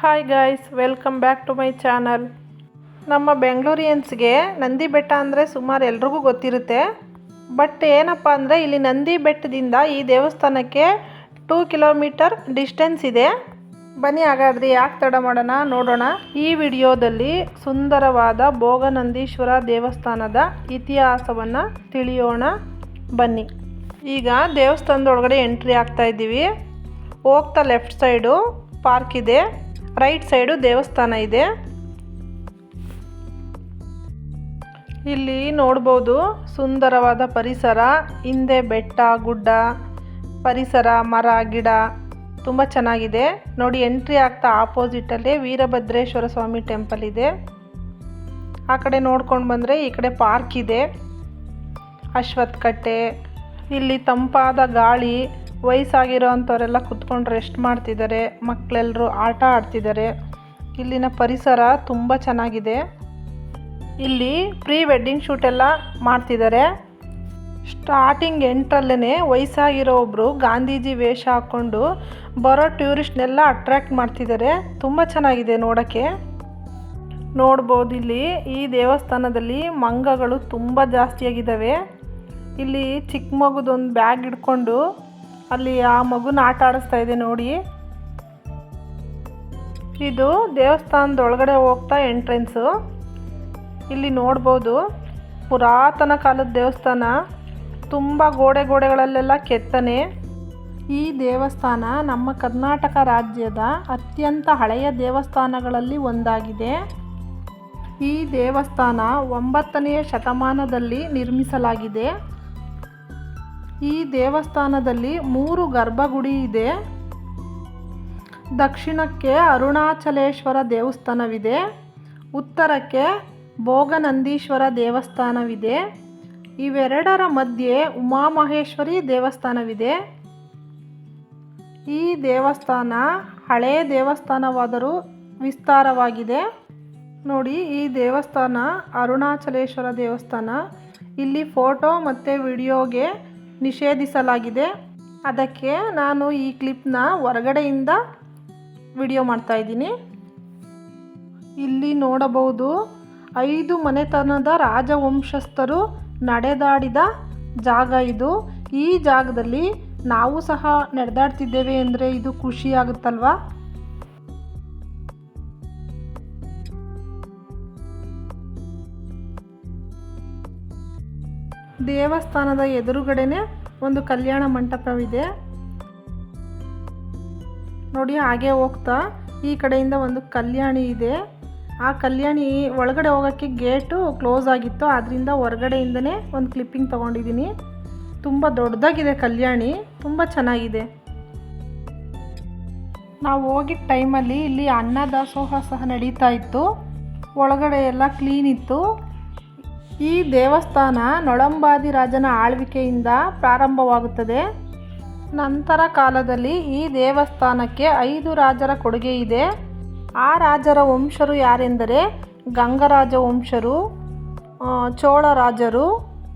Hi guys welcome back to my channel ನಮ್ಮ ಬೆಂಗಳೂರಿಯನ್ಸ್ಗೆ ನಂದಿ ಬೆಟ್ಟ ಅಂದರೆ ಸುಮಾರು ಎಲ್ರಿಗೂ ಗೊತ್ತಿರುತ್ತೆ. ಬಟ್ ಏನಪ್ಪ ಅಂದರೆ ಇಲ್ಲಿ ನಂದಿ ಬೆಟ್ಟದಿಂದ ಈ ದೇವಸ್ಥಾನಕ್ಕೆ ಟೂ ಕಿಲೋಮೀಟರ್ ಡಿಸ್ಟೆನ್ಸ್ ಇದೆ. ಬನ್ನಿ ಹಾಗಾದರೆ ಯಾಕೆ ತಡ ಮಾಡೋಣ, ನೋಡೋಣ. ಈ ವಿಡಿಯೋದಲ್ಲಿ ಸುಂದರವಾದ ಭೋಗನಂದೀಶ್ವರ ದೇವಸ್ಥಾನದ ಇತಿಹಾಸವನ್ನು ತಿಳಿಯೋಣ. ಬನ್ನಿ. ಈಗ ದೇವಸ್ಥಾನದೊಳಗಡೆ ಎಂಟ್ರಿ ಆಗ್ತಾ ಇದ್ದೀವಿ. ಹೋಗ್ತಾ ಲೆಫ್ಟ್ ಸೈಡು ಪಾರ್ಕ್ ಇದೆ. ರೈಟ್ ಸೈಡು ದೇವಸ್ಥಾನ ಇದೆ. ಇಲ್ಲಿ ನೋಡ್ಬೋದು ಸುಂದರವಾದ ಪರಿಸರ, ಹಿಂದೆ ಬೆಟ್ಟ, ಗುಡ್ಡ, ಪರಿಸರ, ಮರ, ಗಿಡ ತುಂಬ ಚೆನ್ನಾಗಿದೆ. ನೋಡಿ, ಎಂಟ್ರಿ ಆಗ್ತಾ ಆಪೋಸಿಟಲ್ಲಿ ವೀರಭದ್ರೇಶ್ವರ ಸ್ವಾಮಿ ಟೆಂಪಲ್ ಇದೆ. ಆ ಕಡೆ ನೋಡ್ಕೊಂಡು ಬಂದರೆ ಈ ಕಡೆ ಪಾರ್ಕ್ ಇದೆ. ಅಶ್ವತ್ಥ ಕಟ್ಟೆ, ಇಲ್ಲಿ ತಂಪಾದ ಗಾಳಿ ವಯಸ್ಸಾಗಿರೋ ಅಂಥವರೆಲ್ಲ ಕುತ್ಕೊಂಡು ರೆಸ್ಟ್ ಮಾಡ್ತಿದ್ದಾರೆ ಮಕ್ಕಳೆಲ್ಲರೂ ಆಟ ಆಡ್ತಿದ್ದಾರೆ. ಇಲ್ಲಿನ ಪರಿಸರ ತುಂಬ ಚೆನ್ನಾಗಿದೆ. ಇಲ್ಲಿ ಪ್ರೀ ವೆಡ್ಡಿಂಗ್ ಶೂಟ್ ಎಲ್ಲ ಮಾಡ್ತಿದ್ದಾರೆ. ಸ್ಟಾರ್ಟಿಂಗ್ ಎಂಟ್ರಲ್ಲೇ ವಯಸ್ಸಾಗಿರೋ ಒಬ್ಬರು ಗಾಂಧೀಜಿ ವೇಷ ಹಾಕ್ಕೊಂಡು ಬರೋ ಟೂರಿಸ್ಟ್ನೆಲ್ಲ ಅಟ್ರ್ಯಾಕ್ಟ್ ಮಾಡ್ತಿದ್ದಾರೆ. ತುಂಬ ಚೆನ್ನಾಗಿದೆ ನೋಡೋಕ್ಕೆ. ನೋಡ್ಬೋದು ಇಲ್ಲಿ ಈ ದೇವಸ್ಥಾನದಲ್ಲಿ ಮಂಗಗಳು ತುಂಬ ಜಾಸ್ತಿಯಾಗಿದ್ದಾವೆ. ಇಲ್ಲಿ ಚಿಕ್ಕ ಮಗುದೊಂದು ಬ್ಯಾಗ್ ಹಿಡ್ಕೊಂಡು ಅಲ್ಲಿ ಆ ಮಗುನ ಆಟ ಆಡಿಸ್ತಾ ಇದೆ ನೋಡಿ. ಇದು ದೇವಸ್ಥಾನದ ಒಳಗಡೆ ಹೋಗ್ತಾ ಎಂಟ್ರೆನ್ಸು ಇಲ್ಲಿ ನೋಡ್ಬೋದು ಪುರಾತನ ಕಾಲದ ದೇವಸ್ಥಾನ, ತುಂಬ ಗೋಡೆ ಗೋಡೆಗಳಲ್ಲೆಲ್ಲ ಕೆತ್ತನೆ. ಈ ದೇವಸ್ಥಾನ ನಮ್ಮ ಕರ್ನಾಟಕ ರಾಜ್ಯದ ಅತ್ಯಂತ ಹಳೆಯ ದೇವಸ್ಥಾನಗಳಲ್ಲಿ ಒಂದಾಗಿದೆ. ಈ ದೇವಸ್ಥಾನ ಒಂಬತ್ತನೆಯ ಶತಮಾನದಲ್ಲಿ ನಿರ್ಮಿಸಲಾಗಿದೆ. ಈ ದೇವಸ್ಥಾನದಲ್ಲಿ ಮೂರು ಗರ್ಭಗುಡಿ ಇದೆ. ದಕ್ಷಿಣಕ್ಕೆ ಅರುಣಾಚಲೇಶ್ವರ ದೇವಸ್ಥಾನವಿದೆ. ಉತ್ತರಕ್ಕೆ ಭೋಗನಂದೀಶ್ವರ ದೇವಸ್ಥಾನವಿದೆ. ಇವೆರಡರ ಮಧ್ಯೆ ಉಮಾಮಹೇಶ್ವರಿ ದೇವಸ್ಥಾನವಿದೆ. ಈ ದೇವಸ್ಥಾನ ಹಳೇ ದೇವಸ್ಥಾನವಾದರೂ ವಿಸ್ತಾರವಾಗಿದೆ. ನೋಡಿ, ಈ ದೇವಸ್ಥಾನ ಅರುಣಾಚಲೇಶ್ವರ ದೇವಸ್ಥಾನ. ಇಲ್ಲಿ ಫೋಟೋ ಮತ್ತು ವಿಡಿಯೋಗೆ ನಿಷೇಧಿಸಲಾಗಿದೆ. ಅದಕ್ಕೆ ನಾನು ಈ ಕ್ಲಿಪ್ನ ಹೊರಗಡೆಯಿಂದ ವಿಡಿಯೋ ಮಾಡ್ತಾ ಇದ್ದೀನಿ. ಇಲ್ಲಿ ನೋಡಬಹುದು ಐದು ಮನೆತನದ ರಾಜವಂಶಸ್ಥರು ನಡೆದಾಡಿದ ಜಾಗ ಇದು. ಈ ಜಾಗದಲ್ಲಿ ನಾವು ಸಹ ನಡೆದಾಡ್ತಿದ್ದೇವೆ ಅಂದರೆ ಇದು ಖುಷಿ ಆಗುತ್ತಲ್ವಾ? ದೇವಸ್ಥಾನದ ಎದುರುಗಡೆನೆ ಒಂದು ಕಲ್ಯಾಣ ಮಂಟಪವಿದೆ. ನೋಡಿ, ಹಾಗೆ ಹೋಗ್ತಾ ಈ ಕಡೆಯಿಂದ ಒಂದು ಕಲ್ಯಾಣಿ ಇದೆ. ಆ ಕಲ್ಯಾಣಿ ಒಳಗಡೆ ಹೋಗೋಕ್ಕೆ ಗೇಟು ಕ್ಲೋಸ್ ಆಗಿತ್ತು. ಅದರಿಂದ ಹೊರಗಡೆಯಿಂದನೇ ಒಂದು ಕ್ಲಿಪ್ಪಿಂಗ್ ತೊಗೊಂಡಿದ್ದೀನಿ. ತುಂಬ ದೊಡ್ಡದಾಗಿದೆ ಕಲ್ಯಾಣಿ. ತುಂಬ ಚೆನ್ನಾಗಿದೆ. ನಾವು ಹೋಗಿದ್ದ ಟೈಮಲ್ಲಿ ಇಲ್ಲಿ ಅನ್ನ ದಾಸೋಹ ಸಹ ನಡೀತಾ ಇತ್ತು. ಒಳಗಡೆ ಎಲ್ಲ ಕ್ಲೀನ್ ಇತ್ತು. ಈ ದೇವಸ್ಥಾನ ನೊಳಂಬಾದಿ ರಾಜನ ಆಳ್ವಿಕೆಯಿಂದ ಪ್ರಾರಂಭವಾಗುತ್ತದೆ. ನಂತರ ಕಾಲದಲ್ಲಿ ಈ ದೇವಸ್ಥಾನಕ್ಕೆ ಐದು ರಾಜರ ಕೊಡುಗೆ ಇದೆ. ಆ ರಾಜರ ವಂಶರು ಯಾರೆಂದರೆ ಗಂಗರಾಜ ವಂಶರು ಚೋಳ ರಾಜರು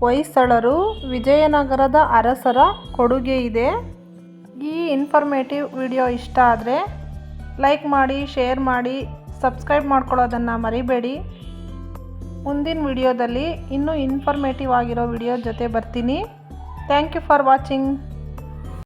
ಹೊಯ್ಸಳರು, ವಿಜಯನಗರದ ಅರಸರ ಕೊಡುಗೆ ಇದೆ. ಈ ಇನ್ಫಾರ್ಮೇಟಿವ್ ವಿಡಿಯೋ ಇಷ್ಟ ಆದರೆ ಲೈಕ್ ಮಾಡಿ ಶೇರ್ ಮಾಡಿ ಸಬ್ಸ್ಕ್ರೈಬ್ ಮಾಡ್ಕೊಳ್ಳೋದನ್ನು ಮರಿಬೇಡಿ. ಮುಂದಿನ ವಿಡಿಯೋದಲ್ಲಿ ಇನ್ನೂ ಇನ್ಫಾರ್ಮೇಟಿವ್ ಆಗಿರೋ ವಿಡಿಯೋ ಜೊತೆ ಬರ್ತೀನಿ. Thank you for watching